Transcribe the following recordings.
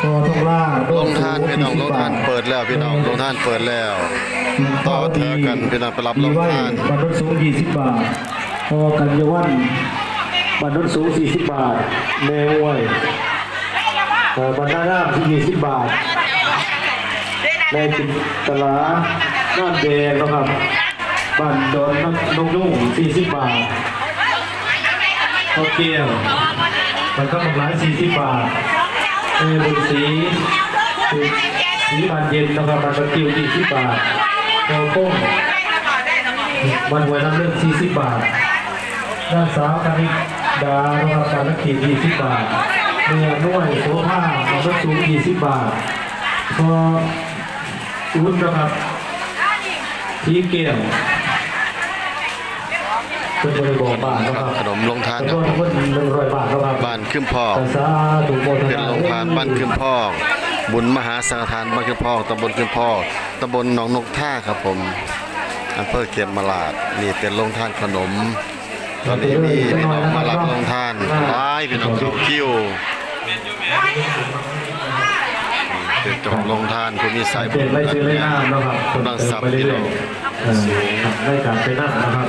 พอทองล่าลงทานพี่น้องลงท่านเปิดแล้วพี่น้องลงท่านเปิดแล้ว ต่อแถวกันพี่น้องไปรับลงท่านบัตรรถสูง20บาทพอกันยวันบัตรรถสูง40บาทแมวไว้บัตรหน้าน้ำที่20บาทในจิตตลาน้านแดงนะครับบัตรดอนนกนุ่ง40บาทข้าวเกี๊ยวมันก็ประมาณ40บาท เออบุญสีสีบานเย็นนะครับบัตรกระติว20บบาทแก้วโป้งวันหวยน้ำเลือด40บบาทด้านสาวคณิดาโรงการนักขีด20บบาทเนื้อนุ่ยโซผ้ามาลดสูง20บบาทพออุ้นนะครับทีเกี่ยวเป็นบริบอกบาทนะครับขนมลงทานครับ ขึ้นพอกสาธุโมทเป็นนาโรงทานบ้านขึ้นพอกบุญมหาสังฆทานบ้านขึ้นพอกตำบลขึ้นพอกตำบลหนองนกท่าครับผมอำเภอเกียมมาลาดนี่เป็นโรงทานขนม ตอนนี้มีพี่น้องมารับโรงทานหลายพี่น้องเข้าคิวนี่เป็นเจ้าของโรงทานผู้มีสายบุเป็ญนไล่ชื่อไล่น้ำนะครับกำลังสับไปเรื่อยๆเอ่อได้การไปนั่งนะครับ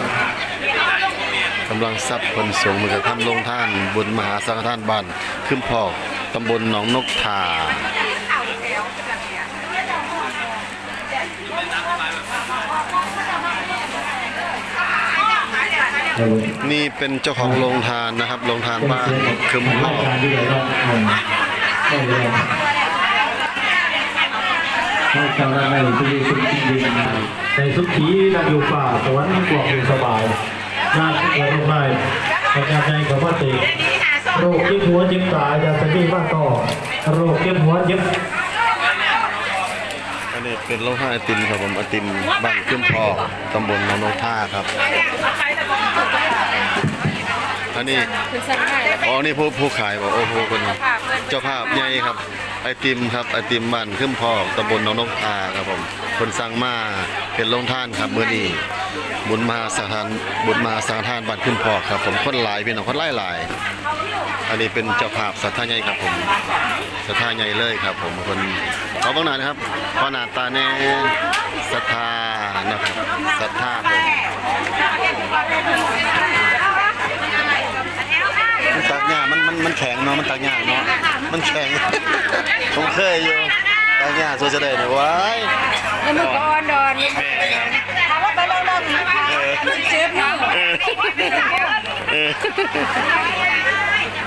กำลังซับคนสูงมือกับทำโรงทานบุญมหาสังฆทานบ้านขึ้นพอกตำบลหนองนกทานี่เป็นเจ้าของโรงทานนะครับโรงทานบ้านคึมพอกการดีเลยครับอืมได้เลยให้กำลังในที่สุขีดินในสุขีนั่งอยู่ป่าสวรรค์กวางสบาย งานที่เกิดลงไปประการใจกับว่าติโรคเจ็บหัวเจ็บตาอย่าสะดีมากต่อโรคเจ็บหัวเจ็บอันนี้เป็นโรงทาไอติมครับผมไอติมบ้านคึมพอตำบลหนองนกทาครับ อันนี้อ๋อนี่ผู้ผู้ขายบอกโอ้โหคนเจ้าภาพใหญ่ครับ ไอติมครับไอติมบ้านคึมพอกตำบลหนองนกทาครับผมคนสั่งมาเป็นโรงทานครับเมื้อนี้บุญมาสังฆทานบุญมาสังทานบ้านคึมพอกครับ ผมคนหลายพี่น้องคนหลายหลาย อันนี้เป็นเจ้าภาพสัทธาใหญ่ครับผมสัทธาใหญ่เลยครับ ผมคนเขาต้องนานนะครับเพราะหน้าตาแน่ศรัทธานะครับศรัทธาผมมันตักยามันมันมันแข็งเนาะมันตักยาเนาะ มันแข็ง ผมเคยอยู่ตักยากส่วนจะได้เนี่ยว้ายแล้วมันก็อ่อนดอนถามว่าไปลองดอนหรือเปล่ามันเจ็บเนาะเออ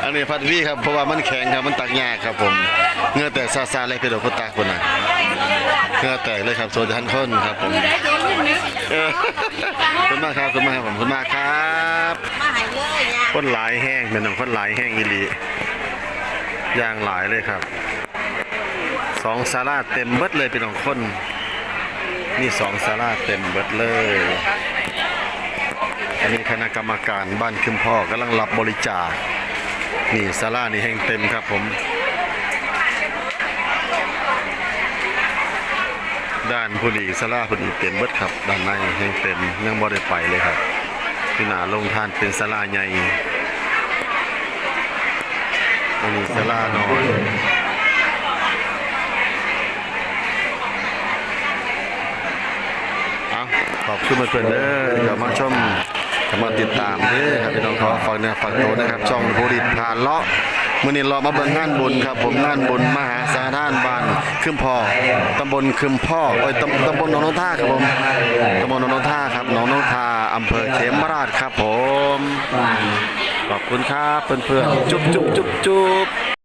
อันนี้พัดวีครับเพราะว่ามันแข็งครับมันตักยากครับผมเหงื่อแตกซาซาเลยพี่ดอกพุตักคนน่ะเหงื่อแตกเลยครับโซนทันคนครับผมได้เจ็บนิดนึงเออขอบคุณมากครับขอบคุณมากครับผมขอบคุณมากครับมาหายเลยยาคนหลายแห้งเป็นหนังคนหลายแห้งอีหลี ย่างหลายเลยครับสองซาลาเต็มเบิดเลยเป็นของคนนี่สองซาลาเต็มเบิดเลย อันนี้คณะกรรมการบ้านคึมพ่อกำลังรับบริจาค นี่ซาลานี่แห้งเต็มครับผม ด้านผู้ดีซาลาผู้ดีเต็มเบิดครับ ด้านในแห้งเต็มยังบ่ได้ไปเลยครับพี่หนาลงทานเป็นซาลาใหญ่ อันนี้ซาลาน้อยเอาขอบคุณเพื่อนเด้อเดี๋ยวมาชมจะมาติดตามเด้อครับพี่น้องขอฝากเนื้อฝากตัวนะครับ ช่องผู้ดิผ่านเลาะมื่อนี้เรามาเบิ่งงานบุญครับ ผมงานบุญมหาสาธานบานคึมพ่อตำบลคึมพ่อโอ้ยตำตำบลหนองนกท่าครับผมตำบลหนองนกท่าครับหนองนกท่าอำเภอเขมราชครับผม ขอบคุณครับเพื่อนๆจุ๊บจุ๊บจุ๊บจุ๊บ